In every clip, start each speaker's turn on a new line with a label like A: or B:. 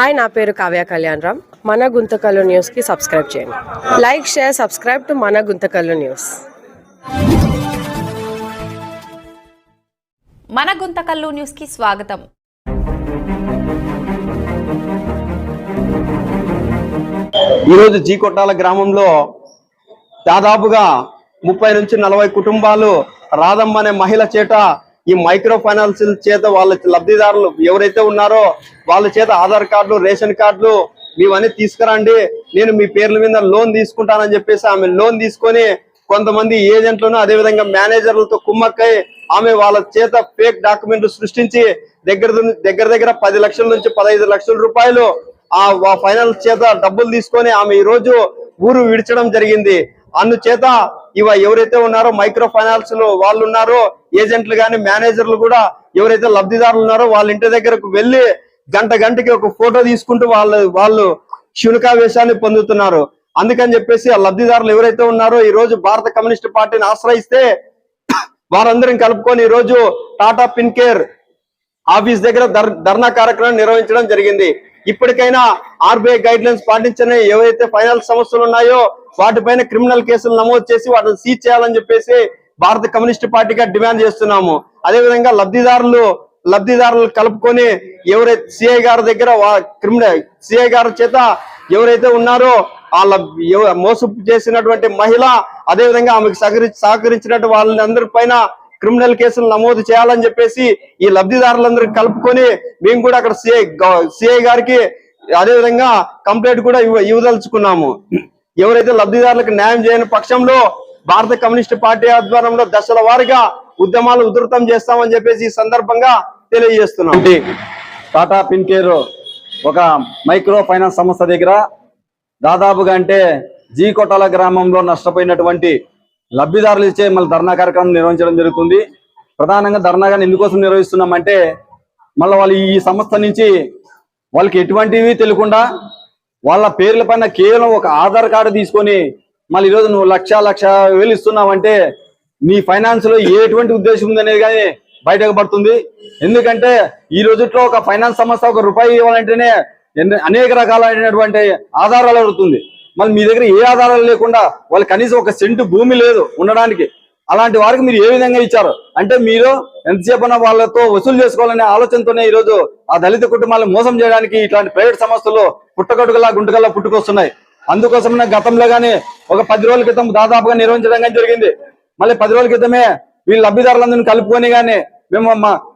A: Hi నా పేరు కావ్య కళ్యాణ్ రామ్. మన గుంతకల్లు న్యూస్కి సబ్స్క్రైబ్ చేయండి. లైక్ షేర్ సబ్స్క్రైబ్ టు మన గుంతకల్లు న్యూస్.
B: మన గుంతకల్లు న్యూస్కి స్వాగతం.
C: ఈరోజు జీ కొట్టాల గ్రామంలో దాదాపుగా ముప్పై నుంచి నలభై కుటుంబాలు రాధమ్మ అనే మహిళ చేత ఈ మైక్రో ఫైనాన్స్ చేత వాళ్ళ లబ్ధిదారులు ఎవరైతే ఉన్నారో వాళ్ళ చేత ఆధార్ కార్డులు రేషన్ కార్డులు మీవన్నీ తీసుకురండి. నేను మీ పేర్ల మీద లోన్ తీసుకుంటానని చెప్పేసి ఆమె లోన్ తీసుకొని కొంతమంది ఏజెంట్లను అదేవిధంగా మేనేజర్లతో కుమ్మక్కై ఆమె వాళ్ళ చేత ఫేక్ డాక్యుమెంట్లు సృష్టించి దగ్గర దగ్గర దగ్గర పది లక్షల నుంచి పదహైదు లక్షల రూపాయలు ఆ ఫైనాన్స్ చేత డబ్బులు తీసుకొని ఆమె ఈ రోజు ఊరు విడిచడం జరిగింది. అందుచేత ఇవ ఎవరైతే ఉన్నారో మైక్రో ఫైనాన్స్లో వాళ్ళు ఉన్నారో ఏజెంట్లు కానీ మేనేజర్లు కూడా ఎవరైతే లబ్ధిదారులు ఉన్నారో వాళ్ళ ఇంటి దగ్గరకు వెళ్ళి గంట గంటకి ఒక ఫోటో తీసుకుంటూ వాళ్ళు వాళ్ళు శునకావేశాన్ని పొందుతున్నారు. అందుకని చెప్పేసి ఆ లబ్ధిదారులు ఎవరైతే ఉన్నారో ఈ రోజు భారత కమ్యూనిస్ట్ పార్టీని ఆశ్రయిస్తే వారందరం కలుపుకొని ఈ రోజు టాటా పిన్ కేర్ ఆఫీస్ దగ్గర ధర్నా కార్యక్రమం నిర్వహించడం జరిగింది. ఇప్పటికైనా ఆర్బీఐ గైడ్ లైన్స్ పాటించని ఏవైతే ఫైనాన్స్ సమస్యలు ఉన్నాయో వాటిపైన క్రిమినల్ కేసులు నమోదు చేసి వాటిని సీజ్ చేయాలని చెప్పేసి భారత కమ్యూనిస్ట్ పార్టీగా డిమాండ్ చేస్తున్నాము. అదేవిధంగా లబ్ధిదారులు లబ్ధిదారులు కలుపుకొని ఎవరైతే సిఐ గారి దగ్గర క్రిమినల్ సిఐ గారి చేత ఎవరైతే ఉన్నారో ఆ లబ్- మోసం చేసినటువంటి మహిళ అదేవిధంగా ఆమెకు సహకరి సహకరించినట్టు వాళ్ళందరి పైన క్రిమినల్ కేసులు నమోదు చేయాలని చెప్పేసి ఈ లబ్ధిదారులందరూ కలుపుకొని మేము కూడా అక్కడ సిఐ సిఐ గారికి అదే విధంగా కంప్లైంట్ కూడా ఇవ్వ ఇవ్వదలుచుకున్నాము. ఎవరైతే లబ్ధిదారులకు న్యాయం చేయని పక్షంలో భారత కమ్యూనిస్ట్ పార్టీ ఆధ్వర్యంలో దశల వారీగా ఉద్యమాలు ఉధృతం చేస్తామని చెప్పేసి ఈ సందర్భంగా తెలియజేస్తున్నాం.
D: టాటా పిన్ కేర్ ఒక మైక్రో ఫైనాన్స్ సంస్థ దగ్గర దాదాపుగా అంటే జీ కొటాల గ్రామంలో నష్టపోయినటువంటి లబ్ధిదారులు ఇచ్చే మళ్ళీ ధర్నా కార్యక్రమం నిర్వహించడం జరుగుతుంది. ప్రధానంగా ధర్నాగా ఎందుకోసం నిర్వహిస్తున్నామంటే మళ్ళీ వాళ్ళు ఈ సంస్థ నుంచి వాళ్ళకి ఎటువంటివి తెలియకుండా వాళ్ళ పేర్ల పైన కేవలం ఒక ఆధార్ కార్డు తీసుకొని మళ్ళీ ఈరోజు నువ్వు లక్ష లక్ష వేలు ఇస్తున్నావంటే నీ ఫైనాన్స్లో ఎటువంటి ఉద్దేశం ఉంది అనేది కానీ బయటకు పడుతుంది. ఎందుకంటే ఈ రోజుట్లో ఒక ఫైనాన్స్ సంస్థ ఒక రూపాయి ఇవ్వాలంటేనే అనేక రకాలైనటువంటి ఆధారాలు అడుగుతుంది. మళ్ళీ మీ దగ్గర ఏ ఆధారాలు లేకుండా వాళ్ళు కనీసం ఒక సెంటు భూమి లేదు ఉండడానికి. అలాంటి వారికి మీరు ఏ విధంగా ఇచ్చారు? అంటే మీరు ఎంతసేపన వాళ్ళతో వసూలు చేసుకోవాలనే ఆలోచనతోనే ఈ రోజు ఆ దళిత కుటుంబాలను మోసం చేయడానికి ఇట్లాంటి ప్రైవేట్ సంస్థలు పుట్టగొడుగులా గుంటగల్లా పుట్టుకొస్తున్నాయి. అందుకోసమే గతంలో గానీ ఒక పది రోజుల క్రితం దాదాపుగా నిర్వహించడం కానీ జరిగింది. మళ్ళీ పది రోజుల క్రితమే వీళ్ళ లబ్ధిదారులందరినీ కలుపుకొని గానీ మేము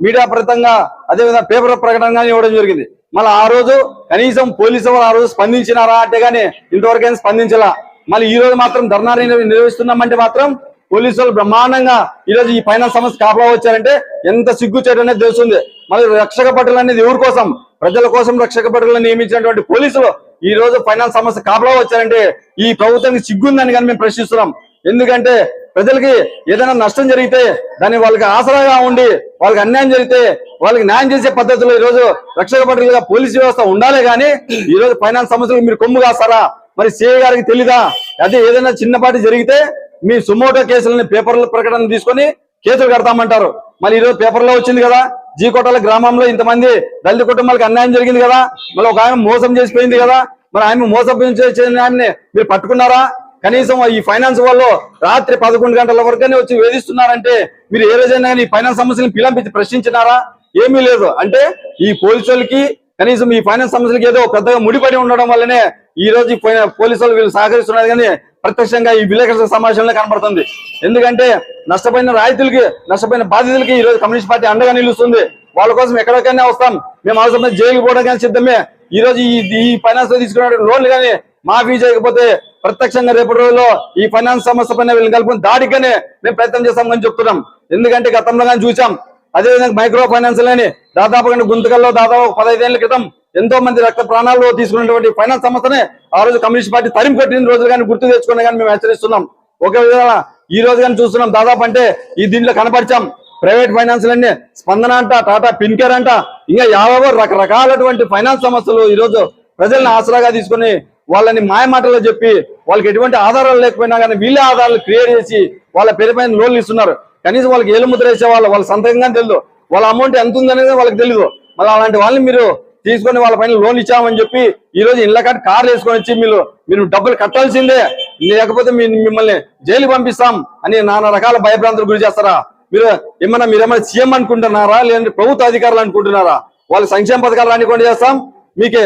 D: మీడియా ప్రతంగా అదేవిధంగా పేపర్ ప్రకటన కానీ ఇవ్వడం జరిగింది. మళ్ళీ ఆ రోజు కనీసం పోలీసు వాళ్ళు ఆ రోజు స్పందించినారా అంటే గానీ ఇంతవరకైనా స్పందించలా. మళ్ళీ ఈ రోజు మాత్రం ధర్నా నిర్వహిస్తున్నామంటే మాత్రం పోలీసు వాళ్ళు బ్రహ్మాండంగా ఈ రోజు ఈ ఫైనాన్స్ సమస్య కాపలా వచ్చారంటే ఎంత సిగ్గు అనేది తెలుస్తుంది. మళ్ళీ రక్షక పట్టలు అనేది ఎవరి కోసం? ప్రజల కోసం రక్షక పట్టలను నియమించినటువంటి పోలీసులు ఈ రోజు ఫైనాన్స్ సమస్య కాపలా వచ్చారంటే ఈ ప్రభుత్వానికి సిగ్గుందని కానీ మేము ప్రశ్నిస్తున్నాం. ఎందుకంటే ప్రజలకి ఏదైనా నష్టం జరిగితే దాన్ని వాళ్ళకి ఆసరాగా ఉండి వాళ్ళకి అన్యాయం జరిగితే వాళ్ళకి న్యాయం చేసే పద్ధతిలో ఈ రోజు రక్షక భటులుగా పోలీసు వ్యవస్థ ఉండాలి కానీ ఈరోజు ఫైనాన్స్ సమస్యలు మీరు కొమ్ము కాస్తారా? మరి సిఐ గారికి తెలీదా? అదే ఏదైనా చిన్నపాటి జరిగితే మీ సుమోటో కేసులని పేపర్ల ప్రకటన తీసుకొని కేసులు కడతామంటారు. మళ్ళీ ఈరోజు పేపర్లో వచ్చింది కదా? జీకోటల గ్రామంలో ఇంతమంది దళిత కుటుంబాలకు అన్యాయం జరిగింది కదా? మళ్ళీ ఒక ఆయన మోసం చేసిపోయింది కదా? మరి ఆయన మోసం చేసిన ఆయన్ని మీరు పట్టుకున్నారా? కనీసం ఈ ఫైనాన్స్ వాళ్ళు రాత్రి పదకొండు గంటల వరకునే వచ్చి వేధిస్తున్నారంటే మీరు ఏ రోజైనా ఈ ఫైనాన్స్ సమస్యలను పిలంపించి ప్రశ్నించినారా? ఏమీ లేదు. అంటే ఈ పోలీసులకి కనీసం ఈ ఫైనాన్స్ సమస్యలకి ఏదో పెద్దగా ముడిపడి ఉండడం వల్లనే ఈ రోజు పోలీసులు వీళ్ళు సహకరిస్తున్నారు కానీ ప్రత్యక్షంగా ఈ విలేకరుల సమావేశంలో కనబడుతుంది. ఎందుకంటే నష్టపోయిన రైతులకి నష్టపోయిన బాధితులకి ఈ రోజు కమ్యూనిస్ట్ పార్టీ అండగా నిలుస్తుంది. వాళ్ళ కోసం ఎక్కడికైనా వస్తాం. మేము అవసరమైన జైలు పోవడం కానీ సిద్ధమే. ఈ రోజు ఈ ఫైనాన్స్లో తీసుకున్న లోన్లు కానీ మాఫీ చేయకపోతే ప్రత్యక్షంగా రేపటి రోజుల్లో ఈ ఫైనాన్స్ సమస్య పైన వీళ్ళని కలుపుకుని దాడిగానే మేము ప్రయత్నం చేస్తామని చెప్తున్నాం. ఎందుకంటే గతంలో కానీ చూసాం. అదేవిధంగా మైక్రో ఫైనాన్స్ అని దాదాపు గుంతకల్లో దాదాపు పదహైదేళ్ళ క్రితం ఎంతో మంది రక్త ప్రాణాలు తీసుకున్నటువంటి ఫైనాన్స్ సంస్థనే ఆ రోజు కమ్యూనిస్ట్ పార్టీ తరిమి కొట్టిన రోజులు కానీ గుర్తు తెచ్చుకుని కానీ మేము హెచ్చరిస్తున్నాం. ఒక విధంగా ఈ రోజు కానీ చూస్తున్నాం. దాదాపు అంటే ఈ దీంట్లో కనపరిచాం. ప్రైవేట్ ఫైనాన్స్లన్నీ స్పందన అంట టాటా పిన్కేర్ అంట. ఇంకా యావో రకరకాలటువంటి ఫైనాన్స్ సంస్థలు ఈ రోజు ప్రజల్ని ఆసరాగా తీసుకుని వాళ్ళని మాయమాటలు చెప్పి వాళ్ళకి ఎటువంటి ఆధారాలు లేకపోయినా కానీ వీళ్ళే ఆధారాలు క్రియేట్ చేసి వాళ్ళ పేరు పైన లోన్లు ఇస్తున్నారు. కనీసం వాళ్ళకి ఏలు ముద్ర వేసే వాళ్ళు వాళ్ళ సంతకంగా తెలియదు వాళ్ళ అమౌంట్ ఎంత ఉందనేది వాళ్ళకి తెలియదు మళ్ళీ అలాంటి వాళ్ళని మీరు తీసుకొని వాళ్ళ పైన లోన్ ఇచ్చామని చెప్పి ఈ రోజు ఇళ్ళ కట్టి కార్లు వేసుకొని వచ్చి మీరు మీరు డబ్బులు కట్టాల్సిందే. లేకపోతే మిమ్మల్ని జైలు పంపిస్తాం అని నానా రకాల భయభ్రాంతులు గురి చేస్తారా? మీరు ఏమన్నా ఏమైనా సీఎం అనుకుంటున్నారా? లేదంటే ప్రభుత్వ అధికారులు అనుకుంటున్నారా? వాళ్ళ సంక్షేమ పథకాలు రానికుండా చేస్తాం. మీకు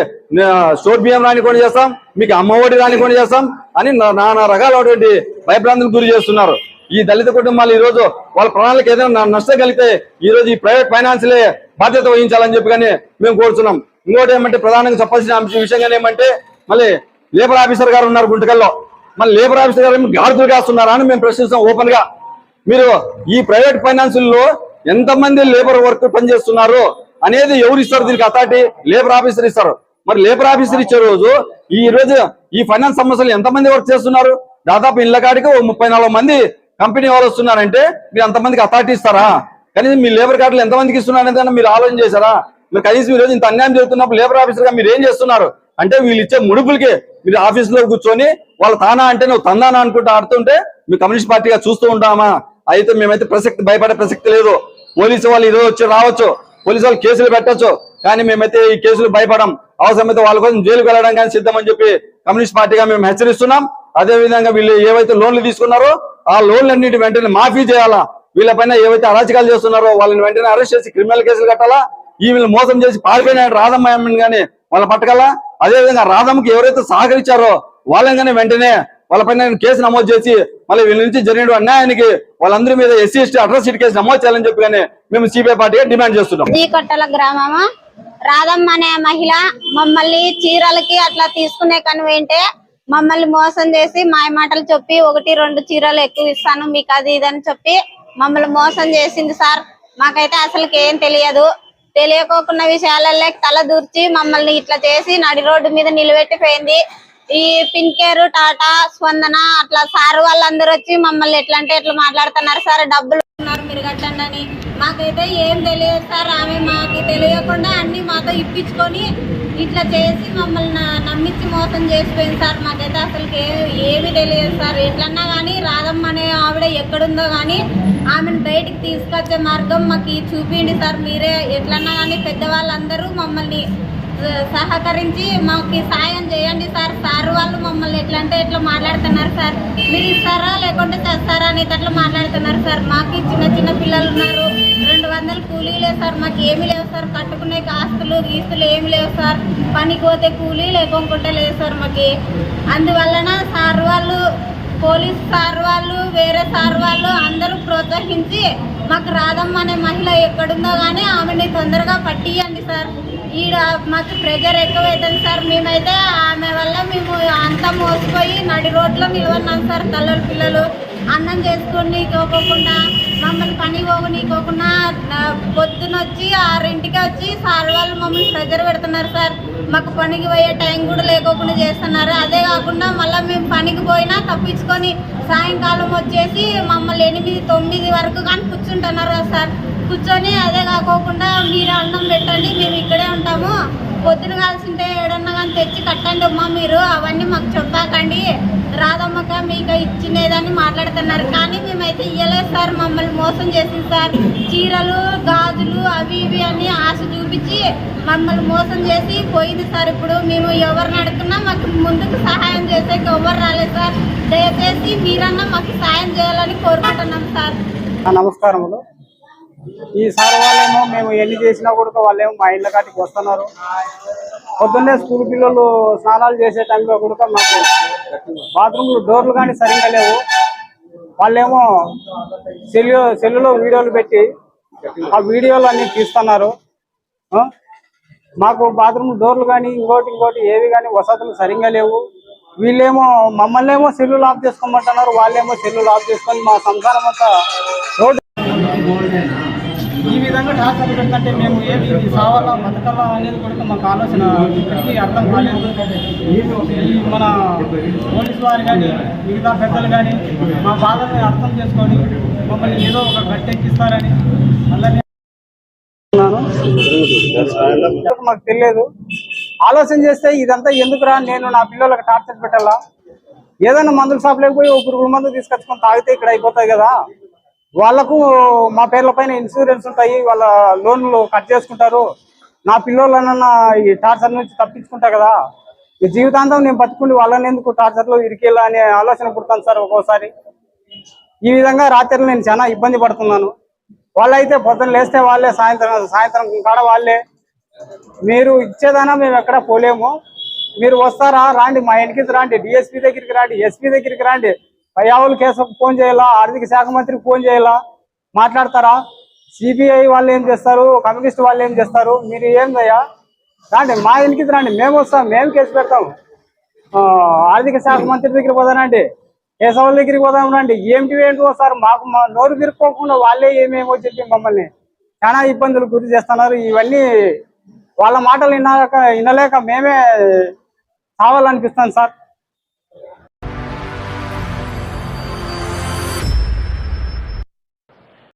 D: స్టోర్ బియ్యం రానికుండా చేస్తాం. మీకు అమ్మఒడి రానికుండా చేస్తాం అని నా- నానా రకాలటువంటి భయభ్రాంతులకు గురి చేస్తున్నారు. ఈ దళిత కుటుంబాలు ఈ రోజు వాళ్ళ ప్రణాళిక ఏదైనా నష్టం కలిగితే ఈ రోజు ఈ ప్రైవేట్ ఫైనాన్స్లే బాధ్యత వహించాలని చెప్పి కానీ మేము కోరుతున్నాం. ఇంకోటి ఏమంటే ప్రధానంగా చెప్పాల్సిన అంశం విషయంగా ఏమంటే మళ్ళీ లేబర్ ఆఫీసర్ గారు ఉన్నారు గుంటకల్లో. మళ్ళీ లేబర్ ఆఫీసర్ గారు గాడుతులు కాస్తున్నారా అని మేము ప్రశ్నిస్తాం ఓపెన్గా. మీరు ఈ ప్రైవేట్ ఫైనాన్సుల్లో ఎంతమంది లేబర్ వర్క్ పనిచేస్తున్నారు అనేది ఎవరు ఇస్తారు? దీనికి అథారిటీ లేబర్ ఆఫీసర్ ఇస్తారు. మరి లేబర్ ఆఫీసర్ ఇచ్చే రోజు ఈ రోజు ఈ ఫైనాన్స్ సమస్యలు ఎంతమంది వర్క్ చేస్తున్నారు? దాదాపు ఇళ్ళ కాడికి ఓ ముప్పై మంది కంపెనీ వాళ్ళు వస్తున్నారంటే మీరు అంతమందికి అథారిటీ ఇస్తారా? కనీసం మీ లేబర్ కార్డులు ఎంతమందికి ఇస్తున్నారనేది మీరు ఆలోచన చేశారా? మీరు కనీసం ఈరోజు ఇంత అన్యాయం జరుగుతున్నప్పుడు లేబర్ ఆఫీసర్గా మీరు ఏం చేస్తున్నారు? అంటే వీళ్ళు ఇచ్చే ముడుపులకి మీరు ఆఫీసులో కూర్చొని వాళ్ళ తానా అంటే నువ్వు తందానా అనుకుంటూ ఆడుతుంటే మీ కమ్యూనిస్ట్ పార్టీగా చూస్తూ ఉంటామా? అయితే మేమైతే ప్రసక్తి భయపడే ప్రసక్తి లేదు. పోలీసు వాళ్ళు ఈరోజు వచ్చి రావచ్చు. పోలీసు వాళ్ళు కేసులు పెట్టచ్చు. కానీ మేమైతే ఈ కేసులు భయపడం అవసరమైతే వాళ్ళ కోసం జైలుకు వెళ్ళడం కానీ సిద్ధమని చెప్పి కమ్యూనిస్ట్ పార్టీగా మేము హెచ్చరిస్తున్నాం. అదే విధంగా వీళ్ళు ఏవైతే లోన్లు తీసుకున్నారో ఆ లోన్లన్నిటి వెంటనే మాఫీ చేయాలా? వీళ్ళపైన ఏవైతే అరాచకాలు చేస్తున్నారో వాళ్ళని వెంటనే అరెస్ట్ చేసి క్రిమినల్ కేసులు కట్టాలా? ఈ వీళ్ళు మోసం చేసి పారిపోయిన రాధమ్మ అమ్మని కానీ వాళ్ళ పట్టకల్లా అదే విధంగా రాధమ్మకి ఎవరైతే సహకరించారో వాళ్ళని కానీ వెంటనే వాళ్ళపైన కేసు నమోదు చేసి మళ్ళీ వీళ్ళ నుంచి జరిగిన అన్యాయానికి వాళ్ళందరి మీద ఎస్సీ ఎస్టీ అట్రాసిటీ కేసు నమోదు చేయాలని చెప్పి కానీ మేము సిబిఐ పార్టీగా డిమాండ్ చేస్తున్నాం.
E: కట్టాల గ్రామము? రాధమ్మ అనే మహిళ మమ్మల్ని చీరలకి అట్లా తీసుకునే కనువేంటే మమ్మల్ని మోసం చేసి మాయ మాటలు చెప్పి ఒకటి రెండు చీరలు ఎక్కువ ఇస్తాను మీకు అది ఇది అని చెప్పి మమ్మల్ని మోసం చేసింది సార్. మాకైతే అసలుకి ఏం తెలియదు. తెలియకోకున్న విషయాలలో తల దూర్చి మమ్మల్ని ఇట్లా చేసి నడి రోడ్డు మీద నిలబెట్టిపోయింది. ఈ పిన్కేరు టాటా స్పందన అట్లా సార్ వాళ్ళందరూ వచ్చి మమ్మల్ని ఎట్లా అంటే ఎట్లా మాట్లాడుతున్నారు సార్. డబ్బులు ఉన్నారు మీరు కట్టండి అని. మాకైతే ఏం తెలియదు సార్. ఆమె మాకు తెలియకుండా అన్నీ మాతో ఇప్పించుకొని ఇట్లా చేసి మమ్మల్ని నమ్మించి మోసం చేసిపోయింది సార్. మాకైతే అసలు ఏమీ తెలియదు సార్. ఎట్లన్నా కానీ రాధమ్మ అనే ఆవిడ ఎక్కడుందో కానీ ఆమెను బయటికి తీసుకొచ్చే మార్గం మాకు చూపించండి సార్. మీరే ఎట్లన్నా కానీ పెద్దవాళ్ళందరూ మమ్మల్ని సహకరించి మాకు సాయం చేయండి సార్. సార్ వాళ్ళు మమ్మల్ని ఎట్లా అంటే ఎట్లా మాట్లాడుతున్నారు సార్. మీరు ఇస్తారా లేకుంటే తెస్తారా అనేది అట్లా మాట్లాడుతున్నారు సార్. మాకు చిన్న చిన్న పిల్లలు ఉన్నారు. వందలు కూలీ లేవు సార్ మాకు ఏమి లేవు సార్. కట్టుకునే ఆస్తులు గీస్తులు ఏమి లేవు సార్. పనికి పోతే కూలీ లేకుండా లేదు సార్ మాకు. అందువలన సార్ వాళ్ళు పోలీస్ సార్ వాళ్ళు వేరే సార్ వాళ్ళు అందరూ ప్రోత్సహించి మాకు రాధమ్మ అనే మహిళ ఎక్కడుందో కానీ ఆమెని తొందరగా పట్టియండి సార్. ఈడ మాకు ప్రెజర్ ఎక్కువైతుంది సార్. మేమైతే ఆమె వల్ల మేము అంతా మోసిపోయి నడి రోడ్లో నిలవన్నాం సార్. తల్లుల పిల్లలు అన్నం చేసుకొని పోకుండా మమ్మల్ని పని పోగనీకోకుండా పొద్దున వచ్చి ఆరింటికి వచ్చి సార్ వాళ్ళు మమ్మల్ని ప్రెజర్ పెడుతున్నారు సార్. మాకు పనికి పోయే టైం కూడా లేకోకుండా చేస్తున్నారు. అదే కాకుండా మళ్ళీ మేము పనికి పోయినా తప్పించుకొని సాయంకాలం వచ్చేసి మమ్మల్ని ఎనిమిది తొమ్మిది వరకు కానీ కూర్చుంటున్నారు కదా సార్. కూర్చొని అదే కాకోకుండా మీరు అన్నం పెట్టండి మేము ఇక్కడే ఉంటాము పొద్దున కాల్సింటే ఏడన్నా కానీ తెచ్చి కట్టండి అమ్మా మీరు. అవన్నీ మాకు చెప్పాకండి. రాదమ్మక మీకు ఇచ్చినేదని మాట్లాడుతున్నారు. కానీ మేమైతే ఇయ్యలేదు సార్ మమ్మల్ని మోసం చేసింది సార్. చీరలు గాజులు అవి ఇవి అని ఆశ చూపించి మమ్మల్ని మోసం చేసి పోయింది సార్ ఇప్పుడు. మేము ఎవరిని అడుగుతున్నా మాకు ముందుకు సహాయం చేసే ఎవరు రాలేదు సార్. దయచేసి మీరన్నా మాకు సహాయం చేయాలని కోరుకుంటున్నాం సార్.
F: నమస్కారములు. ఈ సార్ వాళ్ళేమో మేము ఎన్ని చేసినా కూడా వాళ్ళేమో మా ఇళ్ళ కాటికి వస్తున్నారు. పొద్దున్నే స్కూల్ పిల్లలు స్నానాలు చేసే టైంలో కూడా మాకు బాత్రూమ్లు డోర్లు కానీ సరిగ్గా లేవు. వాళ్ళేమో సెల్లు సెల్లులో వీడియోలు పెట్టి ఆ వీడియోలు అన్ని తీస్తున్నారు మాకు బాత్రూమ్ డోర్లు కానీ ఇంకోటి ఇంకోటి ఏవి కానీ వసతులు సరిగ్గా లేవు. వీళ్ళేమో మమ్మల్ని ఏమో సెల్లు ఆఫ్ చేసుకోమంటున్నారు. వాళ్ళేమో సెల్లు ఆఫ్ చేసుకొని మా సంసారం అంతా రోడ్డు ఈ విధంగా టార్చర్ పెడుతుంటే మేము ఏది ఇది సావాలా బతకాలా అనేది కూడా మాకు ఆలోచన ఇప్పటికీ అర్థం కాలేదు. ఈ మన పోలీసు వారు కానీ మిగతా పెద్దలు కానీ మా బాధని అర్థం చేసుకొని మమ్మల్ని ఏదో ఒక గట్టెక్కిస్తారని అందరినీ మాకు తెలియదు? ఆలోచన చేస్తే ఇదంతా ఎందుకురా? నేను నా పిల్లలకు టార్చర్ పెట్టాలా? ఏదైనా మందుల షాప్లోకి పోయి ఒక పురుగుల మందు తీసుకొచ్చుకొని తాగితే ఇక్కడ అయిపోతాయి కదా. వాళ్ళకు మా పేర్ల పైన ఇన్సూరెన్స్ ఉంటాయి వాళ్ళ లోన్లు కట్ చేసుకుంటారు. నా పిల్లోళ్ళనన్నా ఈ టార్చర్ నుంచి తప్పించుకుంటా కదా. ఈ జీవితాంతం నేను బతుకుండి వాళ్ళని ఎందుకు టార్చర్లో ఇరికేలా అనే ఆలోచన పుడతాను సార్ ఒక్కోసారి. ఈ విధంగా రాత్రి నేను చాలా ఇబ్బంది పడుతున్నాను. వాళ్ళైతే పొద్దున్న లేస్తే వాళ్ళే సాయంత్రం సాయంత్రం కాడ వాళ్ళే. మీరు ఇచ్చేదైనా మేము ఎక్కడ పోలేము. మీరు వస్తారా? రాండి మా ఇంటికి రాండి డిఎస్పీ దగ్గరికి రాండి ఎస్పీ దగ్గరికి రాండి. పయ్యావుల కేసుకు ఫోన్ చేయాలా? ఆర్థిక శాఖ మంత్రికి ఫోన్ చేయాలా? మాట్లాడతారా? సిబిఐ వాళ్ళు ఏం చేస్తారు? కమ్యూనిస్ట్ వాళ్ళు ఏం చేస్తారు? మీరు ఏం దయ్యా రాండి మా ఇంటికి రండి. మేము వస్తాం మేము కేసు పెడతాం. ఆ, ఆర్థిక శాఖ మంత్రి దగ్గరికి పోదానండి కేశవుల దగ్గరికి పోదాం రండి. ఏమిటి ఏంటో సార్? మాకు మా నోరు తిరుక్కోకుండా వాళ్ళే ఏమేమో చెప్పి మమ్మల్ని చాలా ఇబ్బందులు గురి చేస్తున్నారు. ఇవన్నీ వాళ్ళ మాటలు వినాక వినలేక మేమే కావాలనిపిస్తాను సార్.